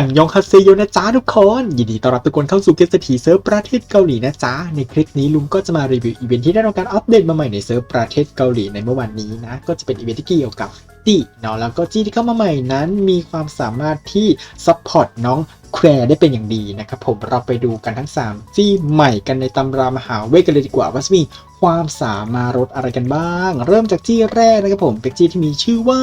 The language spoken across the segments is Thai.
อันยองคาเซโยนะจ๊ะทุกคน ยินดีต้อนรับทุกคนเข้าสู่เกมสถีเซิร์ฟประเทศเกาหลีนะจ๊ะ ในคลิปนี้ลุงก็จะมารีวิวอีเวนท์ที่ได้รับการอัปเดตมาใหม่ในเซิร์ฟประเทศเกาหลีในเมื่อวันนี้นะ ก็จะเป็นอีเวนท์ที่เกี่ยวกับ จีเนาะแล้วก็จีที่เข้ามาใหม่นั้นมีความสามารถที่ซัพพอร์ตน้องแควร์ได้เป็นอย่างดีนะครับผมเราไปดูกันทั้ง 3 จี้ใหม่กันในตำรามหาเวทกันเลยดีกว่าว่าจะมีความสามารถอะไรกันบ้าง เริ่มจากจี้แรกนะครับผมเป็นจี้ที่มีชื่อว่า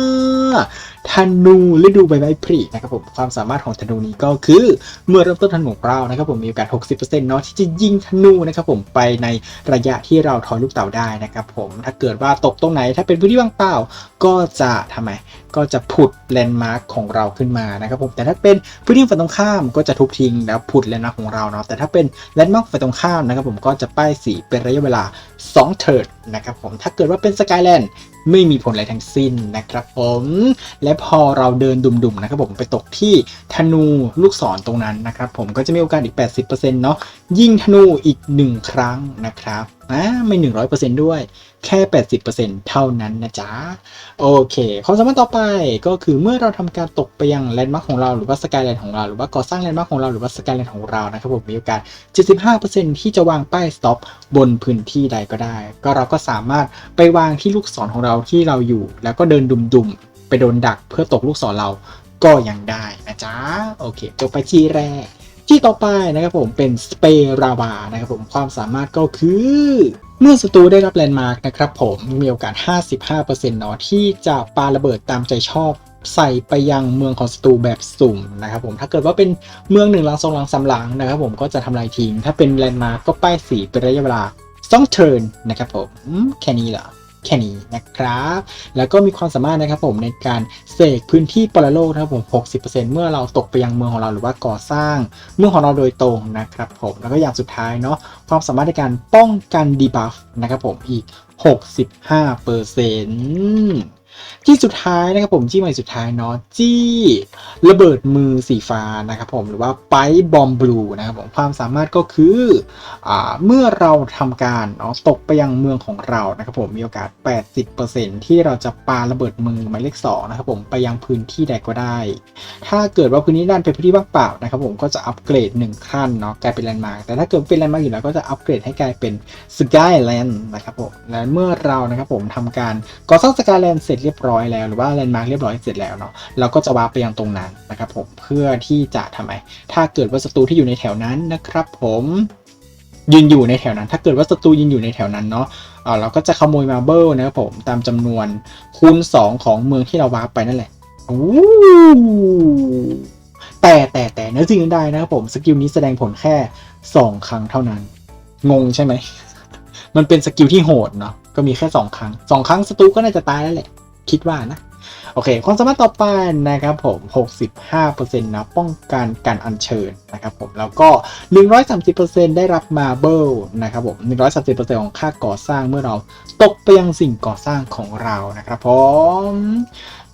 ธนูฤดูใบไม้ผลินะครับผมความสามารถของธนูนี้ก็คือ เมื่อเริ่มต้นธนูของเรานะครับผมมีโอกาส 60%เนาะที่จะยิงธนูนะครับผมไปในระยะที่เราทอยลูกเต๋าได้นะครับผมถ้าเกิดว่าตกตรงไหนถ้าเป็นพื้นที่ว่างเปล่าก็จะทำไมก็จะผุดแลนด์มาร์คของเราขึ้นมานะครับผมแต่ถ้าเป็นพื้นที่ฝั่งตรงข้ามก็จะทุบทิ้งแล้วผุดแลนด์มาร์คของเราเนาะแต่ถ้าเป็นแลนด์มาร์คฝั่งตรงข้ามนะครับผมก็จะป้ายสีเป็นระยะเวลา2เทิร์ดนะครับผมถ้าเกิดว่าเป็นสกายแลนด์ ไม่มีผลอะไรทั้งสิ้นนะครับผม และพอเราเดินดุมๆนะครับผมไปตกที่ธนูลูกศรตรงนั้นนะครับผมก็จะมีโอกาสอีก 80%เนาะยิงธนูอีก 1 ครั้งนะครับอ่าไม่ 100%ด้วย แค่ 80%เท่านั้นนะจ๊ะ โอเค ความสามารถต่อไปก็คือเมื่อเราทำการตกไปยังแลนด์มาร์คของเราหรือว่าสกายแลนด์ของเรา หรือว่าก่อสร้างแลนด์มาร์คของเราหรือว่าสกายแลนด์ของเรานะครับผมมีโอกาส 75%ที่จะวางป้ายสต็อปบนพื้นที่ใดก็ได้ ก็เราก็สามารถไปวางที่ลูกศรของเราที่เราอยู่ แล้วก็เดินดุมๆ ไปโดนดักเพื่อตกลูกศรเราก็ยังได้นะจ๊ะ โอเค จบไปที่แรก ที่ต่อไปนะครับผมเป็นสเปราวานะครับผมความสามารถก็คือเมื่อศัตรูได้รับแลนด์มาร์กนะครับผมมีโอกาส 55%เนาะที่จะปาระเบิดตามใจชอบใส่ไปยังเมืองของศัตรูแบบสุ่มนะครับผมถ้าเกิดว่าเป็นเมืองหนึ่งหลังสองหลังสาหลังนะครับผมก็จะทำลายทิ้งถ้าเป็นแลนด์มาร์กก็ป้ายสีเป็นระยะเวลา2เทิร์นนะครับผมอืมแค่นี้เหรอ แค่นี้นะครับ แล้วก็มีความสามารถนะครับผมในการเสกพื้นที่ปรโลกนะครับผม 60%เมื่อเราตกไปยังเมืองของเราหรือว่าก่อสร้างเมืองของเราโดยตรงนะครับผม แล้วก็อย่างสุดท้ายเนาะความสามารถในการป้องกันดีบัฟนะครับผมอีก 65% ที่สุดท้ายนะครับผมที่ใหม่สุดท้ายเนาะจี้ระเบิดมือสีฟ้านะครับผมหรือว่าไปบอมบลูนะครับผมความสามารถก็คืออเมื่อเราทำการเนาะตกไปยังเมืองของเรานะครับผมมีโอกาส 80%ที่เราจะปาระเบิดมือหมายเลข2นะครับผมไปยังพื้นที่ใดก็ได้ ถ้าเกิดว่าพื้นที่ด้นเป็นพื้นที่ว่างเปล่านะครับผมก็จะอัปเกรด 1 ขั้นเนาะกลายเป็นแลนด์มาร์กแต่ถ้าเกิดเป็นแลนด์มาร์กอยู่แล้วก็จะอัปเกรดให้กลายเป็นสกายแลนด์นะครับผมและเมื่อเรานะครับผมทำการก่อสร้างสกายแลนด์เสร็จเรียบร้อยแล้ว หรือว่าแลนด์มาร์กเรียบร้อยเสร็จแล้วเนาะเราก็จะวาร์ปไปยังตรงนั้นนะครับผมเพื่อที่จะทำไม ถ้าเกิดว่าศัตรูที่อยู่ในแถวนั้นนะครับผมยืนอยู่ในแถวนั้น ถ้าเกิดว่าศัตรูยืนอยู่ในแถวนั้นเนาะเออเราก็จะขโมยมาเบิลนะครับผมตามจำนวนคูณ 2 ของเมืองที่เราวาร์ปไปนั่นแหละแต่แต่แต่เนื้อสิ่งอื่นใดนะครับผมสกิลนี้แสดงผลแค่ 2 ครั้งเท่านั้น งงใช่ไหม มันเป็นสกิลที่โหดเนาะก็มีแค่ 2 ครั้ง 2 ครั้งศัตรูก็น่าจะตายแล้วแหละ คิดว่านะ โอเค ความสามารถต่อไปนะครับผม 65%นะป้องกันการอัญเชิญนะครับผม แล้วก็ 130%ได้รับมาเบิลนะครับผม 130%ของค่าก่อสร้างเมื่อเราตกไปยังสิ่งก่อสร้างของเรานะครับผม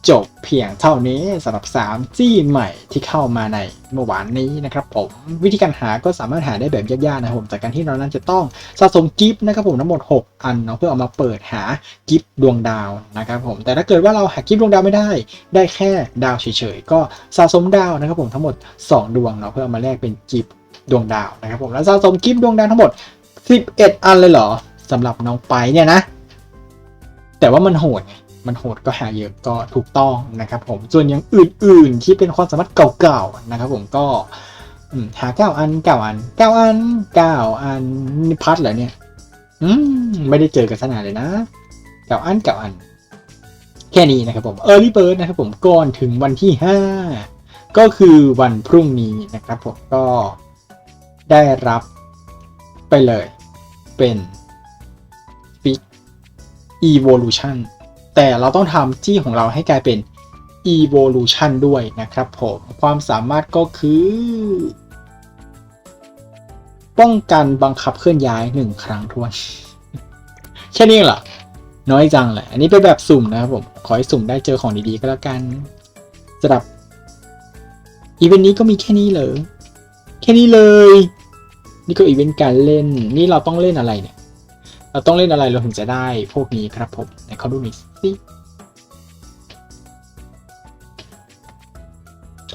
จบเพียงเท่านี้สำหรับ 3 จี้ใหม่ที่เข้ามาในเมื่อวานนี้นะครับผมวิธีการหาก็สามารถหาได้แบบยากๆนะครับผมจากการที่เรานั้นจะต้องสะสมกิฟต์นะครับผมทั้งหมด 6 อันเนาะเพื่อเอามาเปิดหากิฟต์ดวงดาวนะครับผมแต่ถ้าเกิดว่าเราหากิฟต์ดวงดาวไม่ได้ ได้แค่ดาวเฉยๆก็สะสมดาวนะครับผมทั้งหมด 2 ดวงเนาะเพื่อเอามาแลกเป็นกิฟต์ดวงดาวนะครับผมแล้วสะสมกิฟต์ดวงดาวทั้งหมด 11 อันเลยเหรอสำหรับน้องไปเนี่ยนะแต่ว่ามันโหดไง มันโหดก็หาเยอะก็ถูกต้องนะครับผมส่วนอย่างอื่นๆที่เป็นความสามารถเก่าๆนะครับผมก็หาเก้าอันเก้าอันเก้าอันเก้าอันนี่พัดเหรอเนี่ย อืมไม่ได้เจอกันสนานเลยนะเก้าอันเก้าอัน แค่นี้นะครับผม Early Bird นะครับผมก่อนถึงวันที่ห้าก็คือวันพรุ่งนี้นะครับผมก็ได้รับไปเลยเป็นฟิก evolution แต่เราต้องทำจี้ของเราให้กลายเป็น evolution ด้วยนะครับผมความสามารถก็คือ ป้องกันบังคับเคลื่อนย้ายหนึ่งครั้งทวน แค่นี้เหรอ น้อยจังแหละ อันนี้เป็นแบบสุ่มนะครับผม ขอให้สุ่มได้เจอของดีๆก็แล้วกันสำหรับอีเวนต์นี้ก็มีแค่นี้เลยแค่นี้เลย นี่ก็อีเวนต์การเล่น นี่เราต้องเล่นอะไรเนี่ย เราต้องเล่นอะไรเราถึงจะได้พวกนี้ครับผมไหนเขาดูหน่อยสิ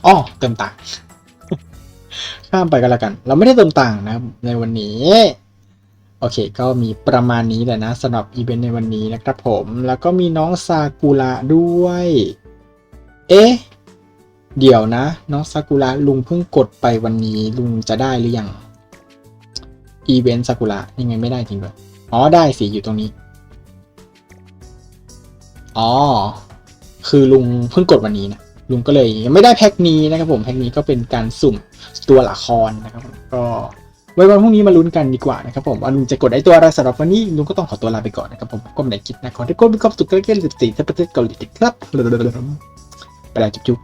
อ๋อเติมตังค์ข้ามไปกันแล้วกัน เราไม่ได้เติมต่างนะครับในวันนี้ โอเค ก็มีประมาณนี้แหละนะสำหรับอีเวนต์ในวันนี้นะครับผม แล้วก็มีน้องซากุระด้วย เอ๊ะเดี๋ยวนะ น้องซากุระลุงเพิ่งกดไปวันนี้ลุงจะได้หรือยังอีเวนต์ซากุระยังไงไม่ได้จริงด้วย อ๋อได้สิอยู่ตรงนี้ อ๋อ คือลุงเพิ่งกดวันนี้นะลุงก็เลยยังไม่ได้แพ็คนี้นะครับผมแพ็คนี้ก็เป็นการสุ่มตัวละครนะครับผมก็ไว้วันพรุ่งนี้มาลุ้นกันดีกว่านะครับผมว่าลุงจะกดไอ้ตัวอะไรสำหรับวันนี้ลุงก็ต้องขอตัวลาไปก่อนนะครับผมก็ไม่ได้คิดนะขอให้ทุกคนมีความสุขกันเกินสิบสี่ประเทศเกาหลีครับไปแล้วจุ๊บ